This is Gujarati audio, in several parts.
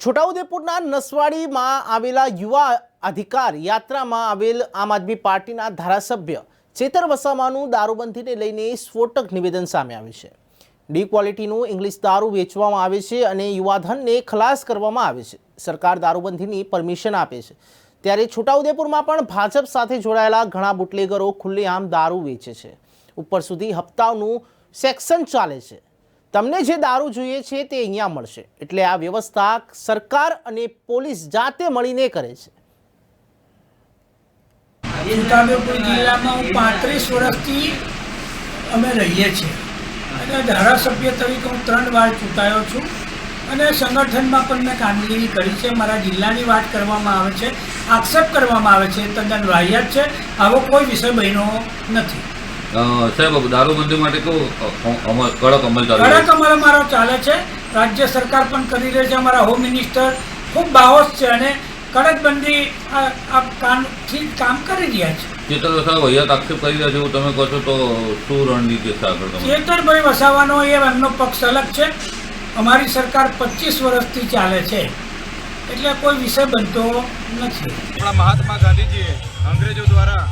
છોટાઉદેપુરના નસવાડીમાં આવેલા યુવા અધિકાર યાત્રામાં આવેલ આમ આદમી પાર્ટીના ધારાસભ્ય ચેતર વસામાનું દારૂબંધીને લઈને સ્ફોટક નિવેદન સામે આવ્યું છે. ડી ક્વોલિટીનું ઇંગ્લિશ દારૂ વેચવામાં આવે છે અને યુવાધનને ખલાસ કરવામાં આવે છે. સરકાર દારૂબંધીની પરમિશન આપે છે. ત્યારે છોટાઉદેપુરમાં પણ ભાજપ સાથે જોડાયેલા ઘણા બુટલેગરો ખુલ્લેઆમ દારૂ વેચે છે. ઉપર સુધી હપ્તાઓનું સેક્શન ચાલે છે. તમને જે દારૂ જોઈએ છે તે અહીંયા મળશે. એટલે આ વ્યવસ્થા સરકાર અને પોલીસ જાતે મળીને કરે છે. છોટાઉદેપુર જિલ્લામાં હું પાંત્રીસ વર્ષથી અમે રહીએ છીએ. અને ધારાસભ્ય તરીકે હું ત્રણ વાર ચૂંટાયો છું. અને સંગઠનમાં પણ મેં કામગીરી કરી છે. મારા જિલ્લાની વાત કરવામાં આવે છે, આક્ષેપ કરવામાં આવે છે, તદ્દન વાહિયાત છે. આવો કોઈ વિષય બન્યો નથી. સાહેબ દારૂબંધી માટે કેવું અમલ કડક અમલ ચાલે કડક અમલ અમારો ચાલે છે. રાજ્ય સરકાર પણ કરી રહી છે. અમારા હોમ મિનિસ્ટર ખૂબ બાહોશ છે અને કડક બંધી આ આ કામથી કામ કરી રહ્યા છે. ચેતર સાહેબ વહિયાત આક્ષેપ કરી રહ્યા છે એવું તમે કહો છો તો શું રણનીતિ છે ચેતરભાઈ વસાવાનો એ એમનો પક્ષ અલગ છે. અમારી સરકાર પચીસ વર્ષથી ચાલે છે. એટલે કોઈ વિષય બનતો નથી. આપણા મહાત્મા ગાંધીજીએ અંગ્રેજો દ્વારા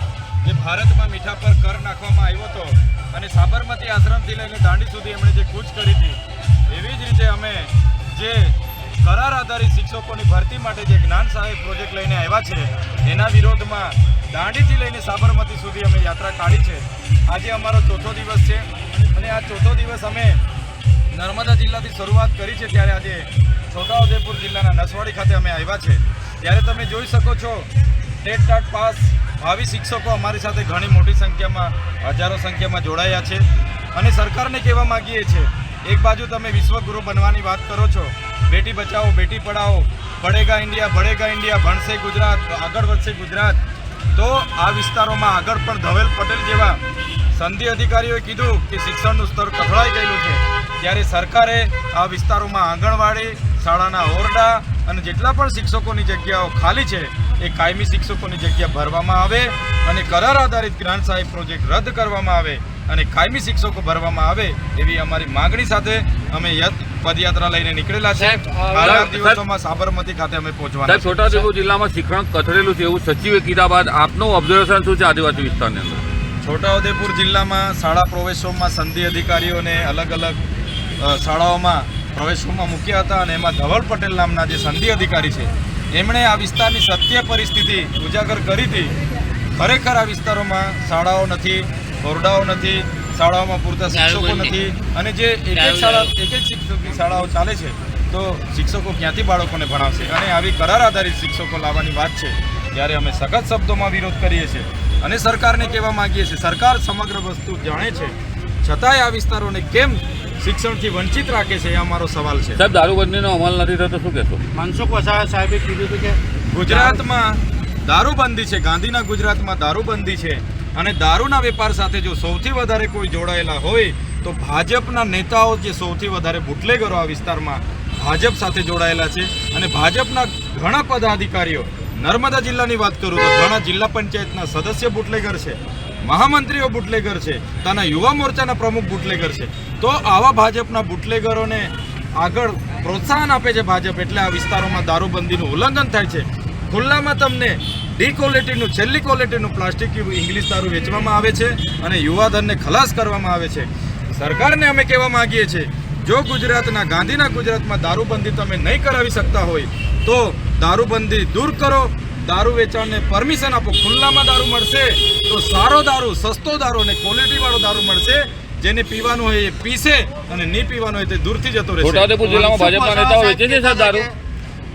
જે ભારતમાં મીઠા પર કર નાખવામાં આવ્યો હતો અને સાબરમતી આશ્રમથી લઈને દાંડી સુધી એમણે જે કૂચ કરી હતી, એવી જ રીતે અમે જે કરાર આધારિત શિક્ષકોની ભરતી માટે જે જ્ઞાન સહાય પ્રોજેક્ટ લઈને આવ્યા છે, એના વિરોધમાં દાંડીથી લઈને સાબરમતી સુધી અમે યાત્રા કાઢી છે. આજે અમારો ચોથો દિવસ છે અને આ ચોથો દિવસ અમે નર્મદા જિલ્લાથી શરૂઆત કરી છે ત્યારે આજે છોટાઉદેપુર જિલ્લાના નસવાડી ખાતે અમે આવ્યા છે. ત્યારે તમે જોઈ શકો છો, ટેટ ટાટ પાસ ભાવિ શિક્ષકો અમારી સાથે ઘણી મોટી સંખ્યામાં, હજારો સંખ્યામાં જોડાયા છે. અને સરકારને કહેવા માગીએ છીએ, એક બાજુ તમે વિશ્વગુરુ બનવાની વાત કરો છો, બેટી બચાવો, બેટી પઢાઓ ભણેગા ઇન્ડિયા ભણેગા ઇન્ડિયા, ભણશે ગુજરાત, આગળ વધશે ગુજરાત. તો આ વિસ્તારોમાં આગળ પણ ધવેલ પટેલ જેવા સંધિ અધિકારીઓએ કીધું કે શિક્ષણનું સ્તર કથળાઈ ગયેલું ત્યારે સરકારે આ વિસ્તારોમાં આંગણવાડી શાળાના ઓરડા અને જેટલા પણ શિક્ષકોની જગ્યાઓ ખાલી છે એ કાયમી શિક્ષકોની જગ્યા ભરવામાં આવે અને કરાર આધારિત ગ્રાન્ટ સહાય પ્રોજેક્ટ રદ કરવામાં આવે અને કાયમી શિક્ષકો ભરવામાં આવે એવી અમારી માગણી સાથે અમે પદયાત્રા લઈને નીકળેલા છે દિવસોમાં સાબરમતી ખાતે અમે પહોંચવાના સાહેબ. છોટાઉદેપુર જિલ્લામાં શિક્ષણ કથળેલું છે એવું સચિવે કીધા બાદ આપનું ઓબ્ઝર્વેશન શું છે આદિવાસી વિસ્તારની અંદર છોટાઉદેપુર જિલ્લામાં શાળા પ્રવેશોમાં સંધિ અધિકારીઓને અલગ અલગ શાળાઓમાં પ્રવેશોમાં મૂક્યા હતા અને એમાં ધવલ પટેલ નામના જે સંધિ અધિકારી છે એમણે આ વિસ્તારની સત્ય પરિસ્થિતિ ઉજાગર કરી હતી. ખરેખર આ વિસ્તારોમાં શાળાઓ નથી ઓરડાઓ નથી શાળાઓમાં પૂરતા શિક્ષકો નથી અને જે એક એક શાળા એક એક શિક્ષકની શાળાઓ ચાલે છે તો શિક્ષકો ક્યાંથી બાળકોને ભણાવશે? અને આવી કરાર આધારિત શિક્ષકો લાવવાની વાત છે ત્યારે અમે સખત શબ્દોમાં વિરોધ કરીએ છીએ અને સરકારને કહેવા માંગીએ છીએ સરકાર સમગ્ર વસ્તુ જાણે છે. છતાંય આ વિસ્તારોને કેમ શિક્ષણથી વંચિત રાખે છે એ અમારો સવાલ છે. સાહેબ દારૂબંધીનો અમલ નથી થતો શું કહેશો? મનસુખ વસાવા સાહેબે કીધું હતું કે ગુજરાતમાં દારૂબંધી છે ગાંધીના ગુજરાતમાં દારૂબંધી છે. અને દારૂના વેપાર સાથે જો સૌથી વધારે કોઈ જોડાયેલા હોય તો ભાજપના નેતાઓ જે સૌથી વધારે બુટલેગરો આ વિસ્તારમાં ભાજપ સાથે જોડાયેલા છે. અને ભાજપના ઘણા પદાધિકારીઓ નર્મદા જિલ્લાની વાત કરું તો ઘણા જિલ્લા પંચાયતના સદસ્ય બુટલેગર છે, મહામંત્રીઓ બુટલેગર છે ત્યાંના યુવા મોરચાના પ્રમુખ બુટલેગર છે. તો આવા ભાજપના બુટલેગરોને આગળ પ્રોત્સાહન આપે છે ભાજપ એટલે આ વિસ્તારોમાં દારૂબંધીનું ઉલ્લંઘન થાય છે. ખુલ્લામાં તમને ડી ક્વોલિટીનું છેલ્લી ક્વોલિટીનું પ્લાસ્ટિક ઇંગ્લિશ દારૂ વેચવામાં આવે છે અને યુવાધનને ખલાસ કરવામાં આવે છે. સરકારને અમે કહેવા માંગીએ છીએ જો ગુજરાતના ગાંધીના ગુજરાતમાં દારૂબંધી તમે નહીં કરાવી શકતા હોય તો દારૂબંધી દૂર કરો દારૂ વેચાણને પરમિશન આપો ખુલ્લામાં દારૂ મળશે તો સારો દારૂ સસ્તો દારૂ અને ક્વોલિટીવાળો દારૂ મળશે જેને પીવાનું હોય એ પીશે અને નહીં પીવાનું હોય તે દૂરથી જતો રહેશે. છોટાઉદેપુર જિલ્લામાં ભાજપના નેતાઓ વેચે છે સાહેબ દારૂ?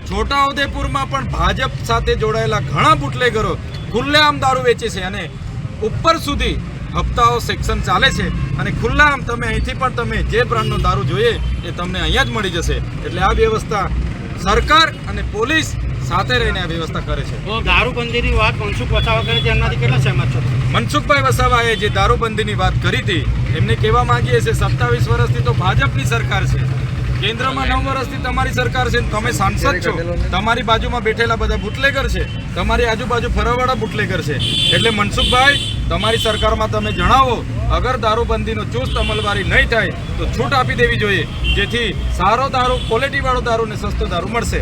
છોટાઉદેપુરમાં પણ ભાજપ સાથે જોડાયેલા ઘણા બુટલેગરો ખુલ્લેઆમ દારૂ વેચે છે અને ઉપર સુધી હપ્તાઓ સેક્શન ચાલે છે અને ખુલ્લાઆમ તમે અહીંથી પણ તમે જે બ્રાન્ડનો દારૂ જોઈએ એ તમને અહીંયા જ મળી જશે. એટલે આ વ્યવસ્થા સરકાર અને પોલીસ સાથે રહીને આ વ્યવસ્થા કરે છે. તો દારૂબંધીની વાત મનસુખ વસાવા કરે છે એમનાથી કેટલા સહેમત છો? મનસુખભાઈ વસાવાએ જે દારૂબંધીની વાત કરી હતી એમને કહેવા માંગીએ છીએ સત્તાવીસ વર્ષથી તો ભાજપની સરકાર છે. કેન્દ્રમાં નવ વર્ષથી તમારી સરકાર છે તમે સાંસદ છો. તમારી બાજુમાં બેઠેલા બધા બુટલેગર છે. તમારી આજુબાજુ ફરવાવાળા બુટલેગર છે. એટલે મનસુખભાઈ તમારી સરકારમાં તમે જણાવો, અગર દારૂબંધીનો ચુસ્ત અમલવારી નહીં થાય, તો છૂટ આપી દેવી જોઈએ, જેથી સારો દારૂ ક્વોલિટીવાળો દારૂ ને સસ્તો દારૂ મળશે.